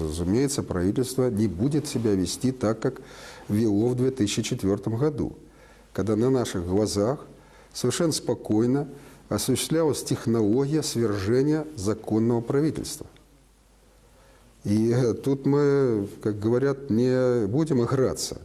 Разумеется, правительство не будет себя вести так, как вело в 2004 году, когда на наших глазах совершенно спокойно осуществлялась технология свержения законного правительства. И тут мы, как говорят, не будем играться.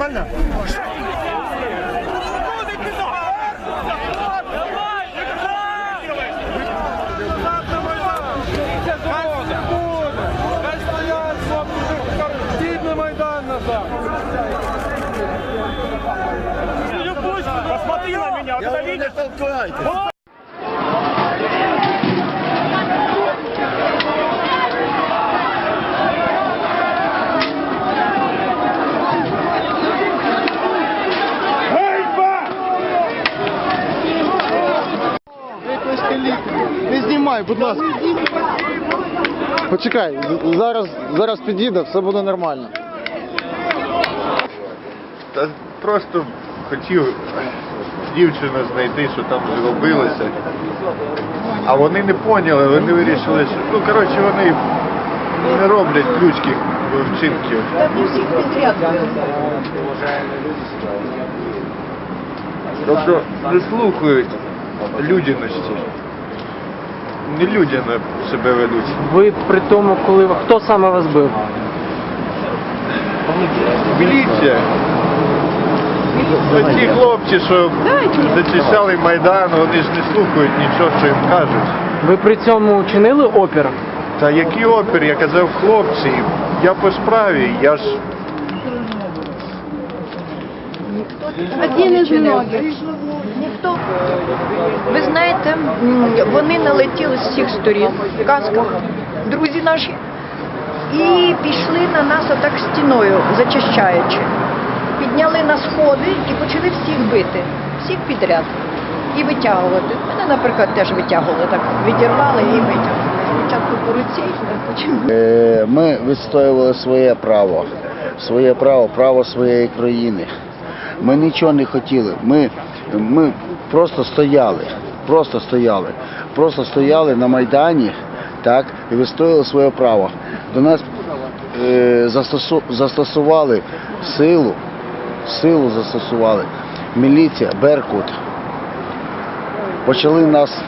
Нормально? Посмотри на меня, вот это видишь? Не знімай, будь ласка. Почекай, зараз, зараз підійде, все буде нормально. Та просто хотів дівчину знайти, що там зробилося. А вони не поняли, вони вирішили, що ну коротше вони не роблять людських вчинків. Тобто не слухають людяності. Не людяно себе ведуть. Ви при тому, коли хто саме вас бив? Міліція. Ті хлопці, що зачищали Майдан, вони ж не слухають нічого, що їм кажуть. Ви при цьому чинили опір? Та який опір, я казав, хлопці, я по справі, я ж Один із многих. М, вони налетіли з всіх сторін в касках, друзі наші, і пішли на нас отак стіною, зачищаючи. Підняли на сходи і почали всіх бити, всіх підряд. І витягувати. Мене, наприклад, теж витягували, так відірвали і витягнули. Спочатку по руці, а потім. Е, Ми відстоювали своє право, своє право, право своєї країни. Ми нічого не хотіли. Ми, ми просто стояли, просто стояли, просто стояли на Майдані, так, і вистояли своє право. До нас е, застосу, застосували силу, силу застосували. Міліція, Беркут. Почали нас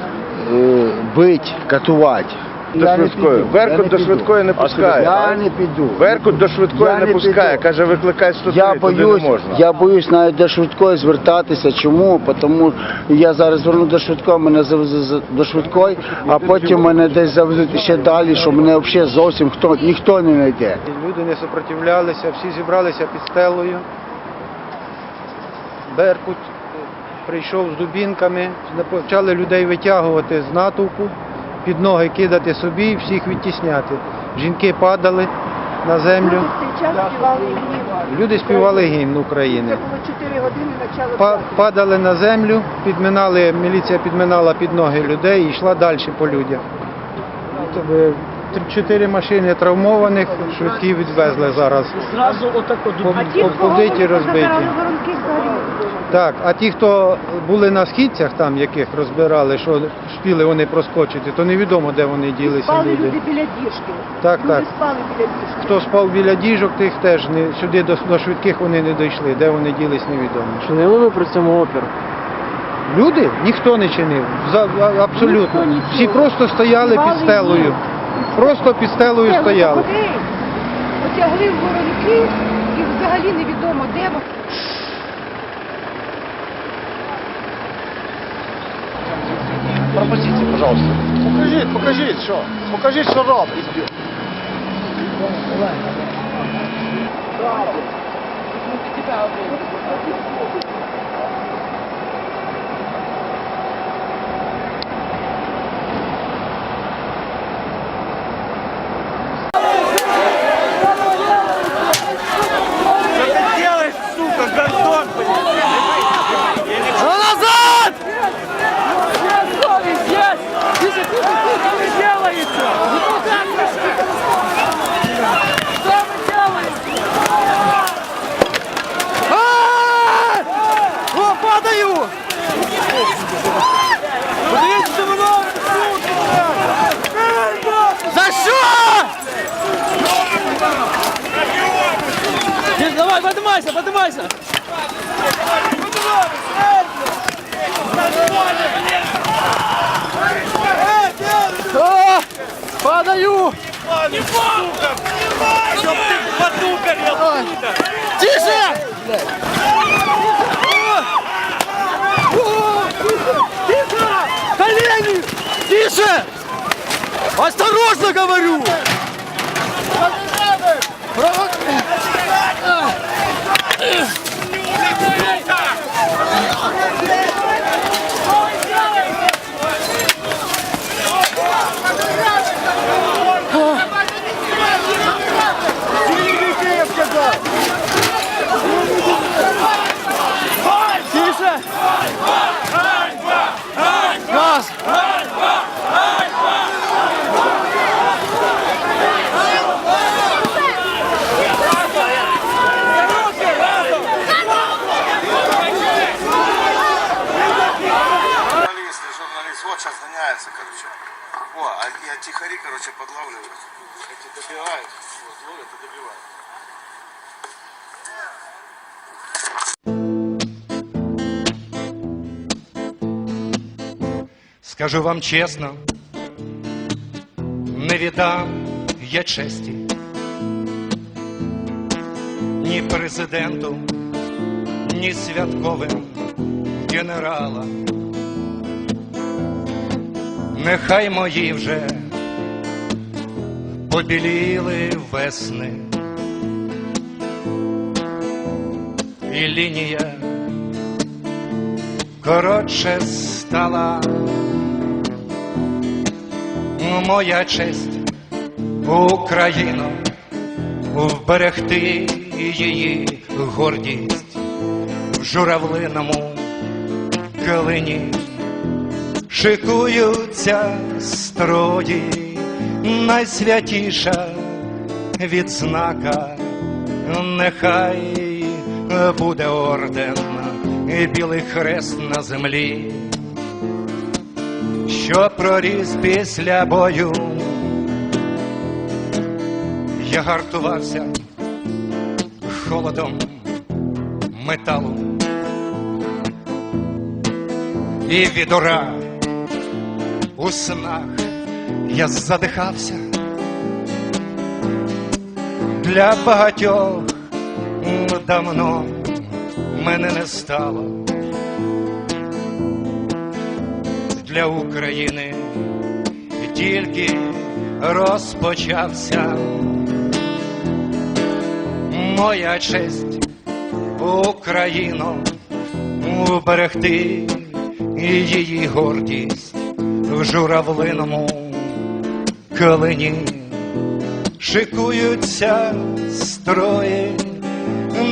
е, бити, катувати. До Я не швидкої. піду, Беркут не до піду. швидкої не пускає. Я не піду. Беркут до швидкої не не пускає, піду. каже, викликай 103, Я туди боюсь, не можна. я боюсь навіть до швидкої звертатися. Чому? Тому я зараз зверну до швидкої, мене завезуть за- до швидкої, а потім мене десь завезуть ще далі, що мене взагалі зовсім хто ніхто не знайде. Люди не супротивлялися, всі зібралися під стелою. Беркут прийшов з дубінками, почали людей витягувати з натовпу, під ноги кидати собі і всіх відтісняти. Жінки падали на землю. Люди співали гімн України. Па- Падали на землю, підминали, міліція підминала під ноги людей і йшла далі по людях. Три- Чотири машини травмованих, швидкі відвезли зараз. Зразу отако Побиті, розбиті. Так, а ті, хто були на східцях, там яких розбирали, що спіли вони проскочити, то невідомо, де вони ділися Спали люди. люди біля діжки. Так, Люди так. спали біля діжки. Хто спав біля діжок, тих теж не сюди до, до швидких вони не дійшли. Де вони ділись, невідомо. чинили ви при цьому опір? Люди ніхто не чинив. За, абсолютно. Ніхто. Всі просто стояли під стелою. Просто під стелою стояли. Потягли, потягли в горовики і взагалі невідомо де. вони. Покажіть, покажіть, що. Покажіть, що робить. гандон, А назад! Совесть есть! Видите, тут и не делается! Что вы делаете? О, падаю! Подивіться, Давай, поднимайся, поднимайся! Падаю! Тише! Тише! Колени! Тише! Осторожно говорю! Тише! Газ! Журналист, журналист, вот сейчас гоняется, короче. О, а, а тихари, короче, подлавливают. Эти добивают, вот, ловят и добивают. Скажу вам чесно, не віддам я честі ні президенту, ні святковим генерала. Нехай мої вже побіліли весни, і лінія коротше стала моя честь, Україно, вберегти її гордість в журавлиному калині. Шикуються строї, найсвятіша відзнака, нехай буде орден і білий хрест на землі що проріс після бою. Я гартувався холодом металу і від ура у снах я задихався для багатьох давно мене не стало. Для України тільки розпочався. Моя честь, Україно, уберегти її гордість в журавлиному калині. Шикуються строї,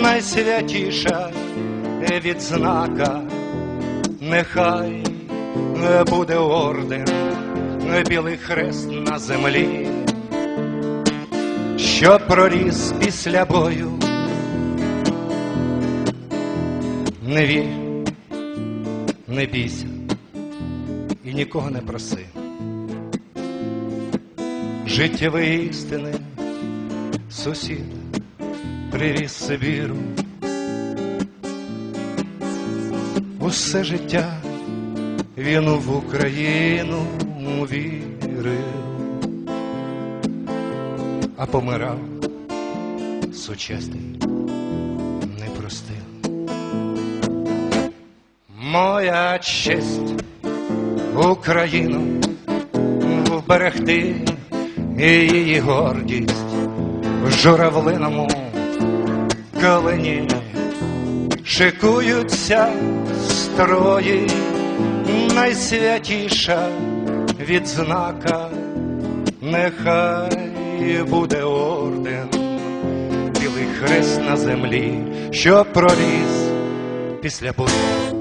найсвятіша відзнака, нехай буде орден, білий хрест на землі, що проріс після бою. Не вір, не бійся і нікого не проси. Життєві істини, сусід приріс Сибіру. Усе життя він в Україну вірив, а помирав сучасний не простив. Моя честь, Україну, вберегти її гордість в журавлиному калині шикуються строї, найсвятіша відзнака, нехай буде орден, білий хрест на землі, що проліз після бою.